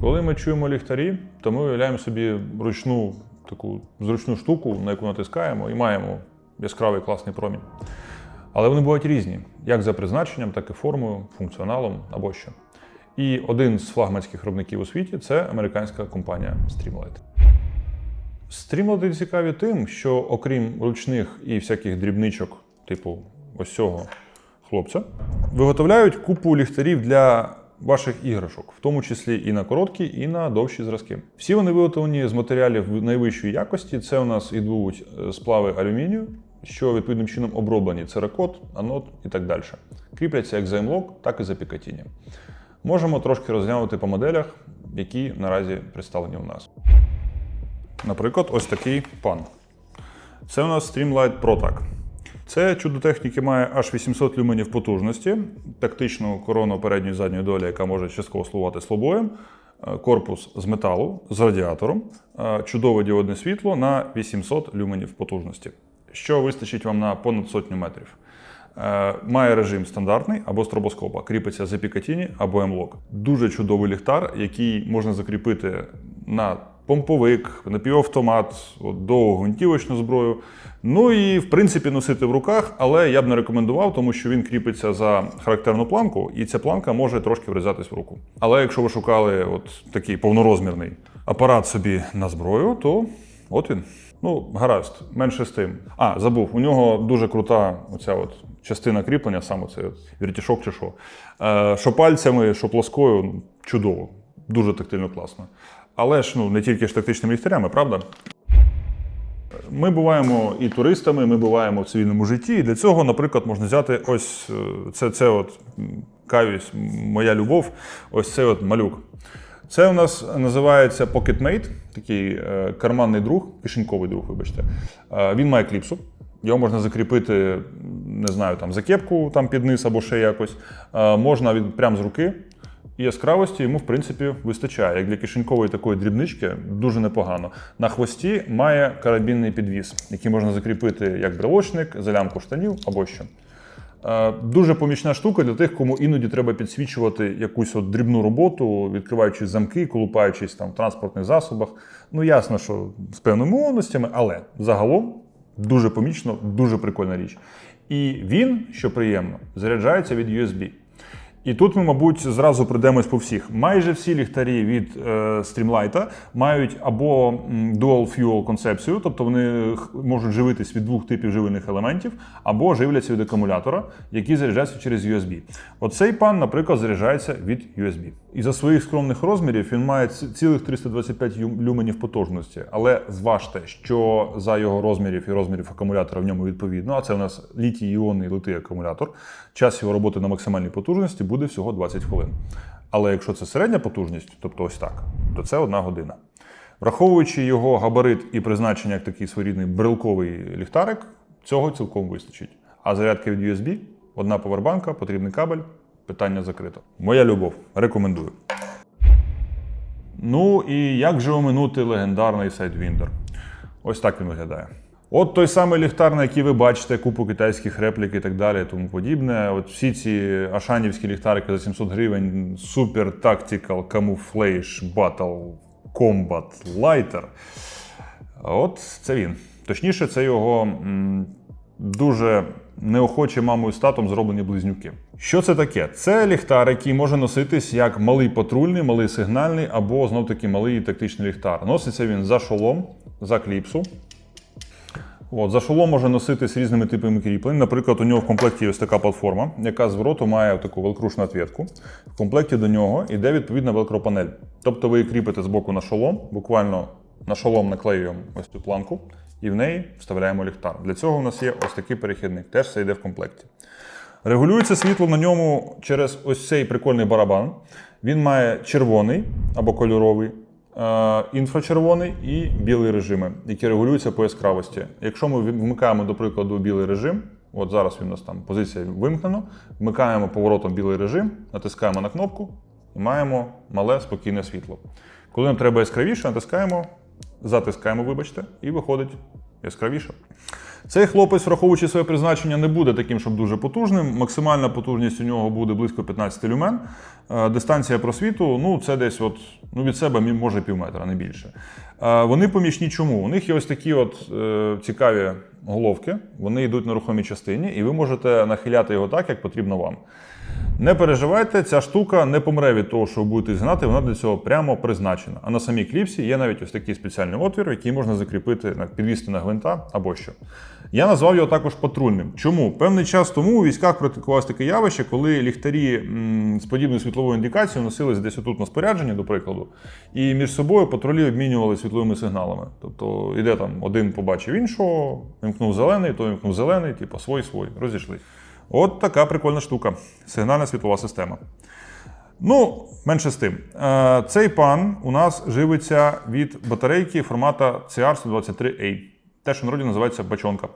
Коли ми чуємо ліхтарі, то ми уявляємо собі ручну таку зручну штуку, на яку натискаємо, і маємо яскравий класний промінь. Але вони бувають різні, як за призначенням, так і формою, функціоналом або що. І один з флагманських виробників у світі це американська компанія Streamlight. Стрімлати цікаві тим, що окрім ручних і всяких дрібничок, типу ось цього хлопця, виготовляють купу ліхтарів для ваших іграшок, в тому числі і на короткі, і на довші зразки. Всі вони виготовлені з матеріалів найвищої якості. Це у нас ідуть е, сплави алюмінію, що відповідним чином оброблені церакот, анод і так далі. Кріпляться як за емлок, так і за пікатіння. Можемо трошки розглянути по моделях, які наразі представлені у нас. Наприклад, ось такий пан. Це у нас Streamlight ProTac. Це чудо техніки має аж 800 люменів потужності, тактичну корону передньої і задньої долі, яка може частково слугувати слабоєм, е, корпус з металу з радіатором, е, чудове діодне світло на 800 люменів потужності, що вистачить вам на понад сотню метрів. Е, Має режим стандартний або стробоскопа, кріпиться за Picatinny або M-Lock. Дуже чудовий ліхтар, який можна закріпити на помповик, напівавтомат, от, довгу гвинтівочну зброю. Ну і в принципі носити в руках, але я б не рекомендував, тому що він кріпиться за характерну планку, і ця планка може трошки врізатись в руку. Але якщо ви шукали от такий повнорозмірний апарат собі на зброю, то от він. Ну, гаразд, менше з тим. А, забув, у нього дуже крута оця от частина кріплення, саме цей віртішок чи що. Е, що пальцями, що плоскою, чудово, дуже тактильно класно. Але ж ну, не тільки ж тактичними ліхтарями, правда? Ми буваємо і туристами, ми буваємо в цивільному житті. І для цього, наприклад, можна взяти ось е, це, це от каюсь, моя любов, ось цей от малюк. Це у нас називається PocketMate, такий е, карманний друг, кишеньковий друг, вибачте. Е, він має кліпсу. Його можна закріпити, не знаю, там за кепку там під низ або ще якось. Можна від прямо з руки. І яскравості йому, в принципі, вистачає. Як для кишенькової такої дрібнички, дуже непогано. На хвості має карабінний підвіс, який можна закріпити як брелочник, за лямку штанів або що. Е, Дуже помічна штука для тих, кому іноді треба підсвічувати якусь от дрібну роботу, відкриваючи замки, колупаючись там в транспортних засобах. Ну, ясно, що з певними умовностями, але загалом дуже помічно, дуже прикольна річ. І він, що приємно, заряджається від USB. І тут ми, мабуть, зразу прийдемось по всіх. Майже всі ліхтарі від е, Streamlight мають або dual fuel концепцію, тобто вони можуть живитись від двох типів живильних елементів, або живляться від акумулятора, які заряджаються через USB. Оцей пан, наприклад, заряджається від USB. І за своїх скромних розмірів він має ці- цілих 325 люменів потужності. Але зважте, що за його розмірів і розмірів акумулятора в ньому відповідно, а це у нас літій іонний литий акумулятор. Час його роботи на максимальній потужності буде всього 20 хвилин. Але якщо це середня потужність, тобто ось так, то це одна година. Враховуючи його габарит і призначення як такий своєрідний брелковий ліхтарик, цього цілком вистачить. А зарядка від USB, одна повербанка, потрібний кабель, питання закрито. Моя любов, рекомендую. Ну і як же оминути легендарний Sidewinder? Ось так він виглядає. От той самий ліхтар, на який ви бачите купу китайських реплік і так далі, тому подібне. От всі ці ашанівські ліхтарики за 700 гривень, Super Tactical Camouflage Battle Combat Lighter. От це він. Точніше, це його м, дуже неохочі мамою з татом зроблені близнюки. Що це таке? Це ліхтар, який може носитись як малий патрульний, малий сигнальний або знов таки малий тактичний ліхтар. Носиться він за шолом, за кліпсу. От, за шолом може носитись різними типами кріплень. Наприклад, у нього в комплекті є ось така платформа, яка звороту має таку велкрушну отвітку. В комплекті до нього йде відповідна велкропанель. Тобто ви її кріпите з боку на шолом, буквально на шолом наклеюємо ось цю планку, і в неї вставляємо ліхтар. Для цього у нас є ось такий перехідник, теж це йде в комплекті. Регулюється світло на ньому через ось цей прикольний барабан. Він має червоний або кольоровий, е, інфрачервоний і білий режими, які регулюються по яскравості. Якщо ми вмикаємо, до прикладу, білий режим, от зараз він у нас там позиція вимкнено, вмикаємо поворотом білий режим, натискаємо на кнопку і маємо мале спокійне світло. Коли нам треба яскравіше, натискаємо, затискаємо, вибачте, і виходить яскравіша. Цей хлопець, враховуючи своє призначення, не буде таким, щоб дуже потужним. Максимальна потужність у нього буде близько 15 люмен. Е, Дистанція просвіту ну, це десь от, ну, від себе може пів метра, не більше. Е, Вони помічні чому? У них є ось такі от е, цікаві головки, вони йдуть на рухомій частині, і ви можете нахиляти його так, як потрібно вам. Не переживайте, ця штука не помре від того, що ви будете згинати, вона для цього прямо призначена. А на самій кліпсі є навіть ось такий спеціальний отвір, який можна закріпити, підвісти на гвинта або що. Я назвав його також патрульним. Чому? Певний час тому у військах практикувалось таке явище, коли ліхтарі м, з подібною світловою індикацією носились десь отут на спорядженні, до прикладу, і між собою патрулі обмінювали світловими сигналами. Тобто іде там один побачив іншого, вимкнув зелений, той вимкнув зелений, типу свой свой, розійшлись. От така прикольна штука. Сигнальна світлова система. Ну, менше з тим. Е, Цей пан у нас живиться від батарейки формата CR123A. Те, що в народі називається бачонка.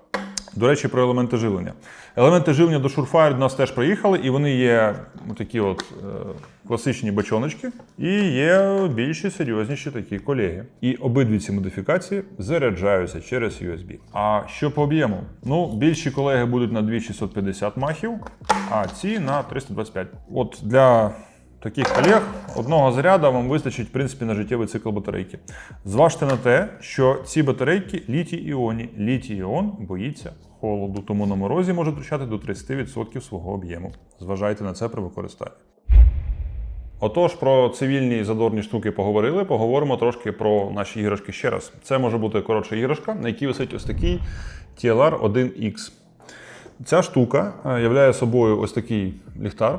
До речі, про елементи живлення. Елементи живлення до Surefire до нас теж приїхали, і вони є такі от е, класичні бачоночки, і є більші, серйозніші такі колеги. І обидві ці модифікації заряджаються через USB. А що по об'єму? Ну, більші колеги будуть на 2650 махів, а ці на 325. От для таких колег одного заряду вам вистачить в принципі на життєвий цикл батарейки. Зважте на те, що ці батарейки літій іоні. Літій іон боїться холоду, тому на морозі може втрачати до 30% свого об'єму. Зважайте на це при використанні. Отож, про цивільні задорні штуки поговорили. Поговоримо трошки про наші іграшки ще раз. Це може бути коротша іграшка, на якій висить ось такий TLR 1X. Ця штука е, являє собою ось такий ліхтар.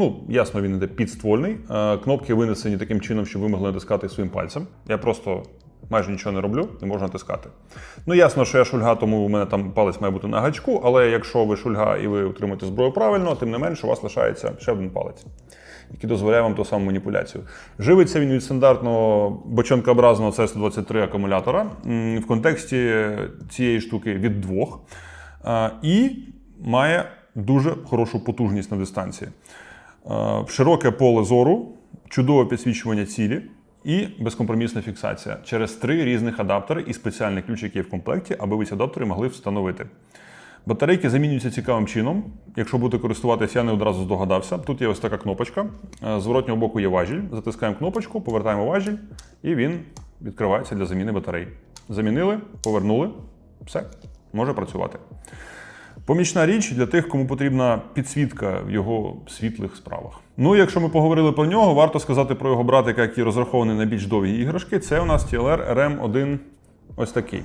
Ну, ясно, він іде підствольний. Е, Кнопки винесені таким чином, щоб ви могли натискати своїм пальцем. Я просто майже нічого не роблю, не можу натискати. Ну, ясно, що я шульга, тому у мене там палець має бути на гачку, але якщо ви шульга і ви утримуєте зброю правильно, тим не менше у вас лишається ще один палець, який дозволяє вам ту саму маніпуляцію. Живиться він від стандартного бочонкообразного CS123 акумулятора в контексті цієї штуки від двох. Е, І має дуже хорошу потужність на дистанції. Е, Широке поле зору, чудове підсвічування цілі і безкомпромісна фіксація через три різних адаптери і спеціальний ключ, який є в комплекті, аби ви ці адаптери могли встановити. Батарейки замінюються цікавим чином. Якщо будете користуватися, я не одразу здогадався. Тут є ось така кнопочка. Е, З зворотнього боку є важіль. Затискаємо кнопочку, повертаємо важіль, і він відкривається для заміни батарей. Замінили, повернули, все, може працювати. Помічна річ для тих, кому потрібна підсвітка в його світлих справах. Ну, якщо ми поговорили про нього, варто сказати про його братика, який розрахований на більш довгі іграшки. Це у нас TLR RM1 ось такий.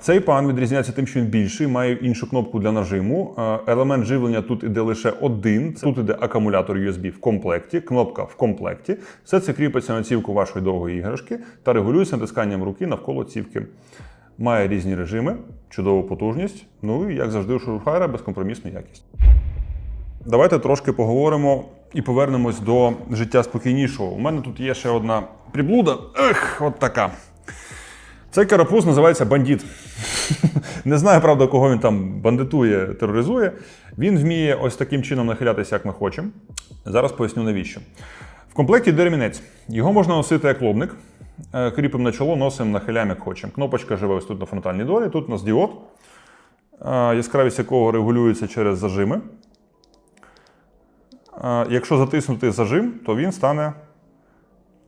Цей пан відрізняється тим, що він більший, має іншу кнопку для нажиму. Елемент живлення тут іде лише один. Тут іде акумулятор USB в комплекті, кнопка в комплекті. Все це кріпиться на цівку вашої довгої іграшки та регулюється натисканням руки навколо цівки. Має різні режими, чудову потужність. Ну і як завжди у Шурфайра, безкомпромісну якість. Давайте трошки поговоримо і повернемось до життя спокійнішого. У мене тут є ще одна приблуда. Ех, от така. Цей карапуз називається бандит. Не знаю, правда, кого він там бандитує, тероризує. Він вміє ось таким чином нахилятися, як ми хочемо. Зараз поясню навіщо. В комплекті йде ремінець. Його можна носити як лобник. Е, Кріпимо на чоло, носимо, нахиляємо як хочемо. Кнопочка живе ось тут на фронтальній долі. Тут у нас діод, е, яскравість якого регулюється через зажими. Е, Якщо затиснути зажим, то він стане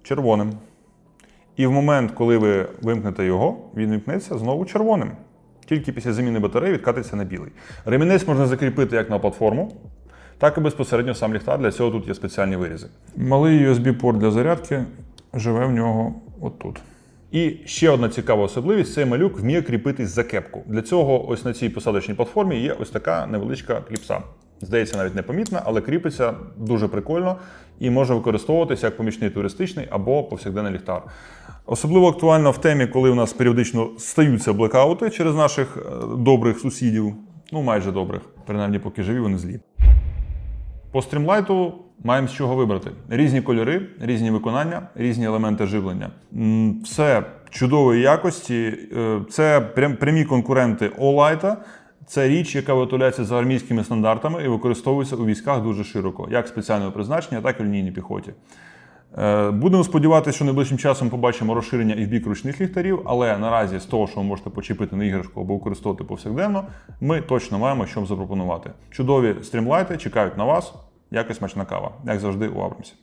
червоним. І в момент, коли ви вимкнете його, він вимкнеться знову червоним. Тільки після заміни батареї відкатиться на білий. Ремінець можна закріпити як на платформу, так і безпосередньо сам ліхтар. Для цього тут є спеціальні вирізи. Малий USB-порт для зарядки живе в нього отут. І ще одна цікава особливість: цей малюк вміє кріпитись за кепку. Для цього ось на цій посадочній платформі є ось така невеличка кліпса. Здається, навіть непомітна, але кріпиться дуже прикольно і може використовуватися як помічний туристичний або повсякденний ліхтар. Особливо актуально в темі, коли у нас періодично стаються блекаути через наших е, добрих сусідів, ну майже добрих, принаймні поки живі, вони злі. По стрімлайту маємо з чого вибрати: різні кольори, різні виконання, різні елементи живлення. Все чудової якості. Е, Це прям- прямі конкуренти Олайта. Це річ, яка виготовляється за армійськими стандартами і використовується у військах дуже широко, як спеціального призначення, так і лінійній піхоті. Е, Будемо сподіватися, що найближчим часом побачимо розширення і в бік ручних ліхтарів, але наразі з того, що ви можете почепити на іграшку або використовувати повсякденно, ми точно маємо що вам запропонувати. Чудові стрімлайти чекають на вас. Якось смачна кава, як завжди у Абрамсі.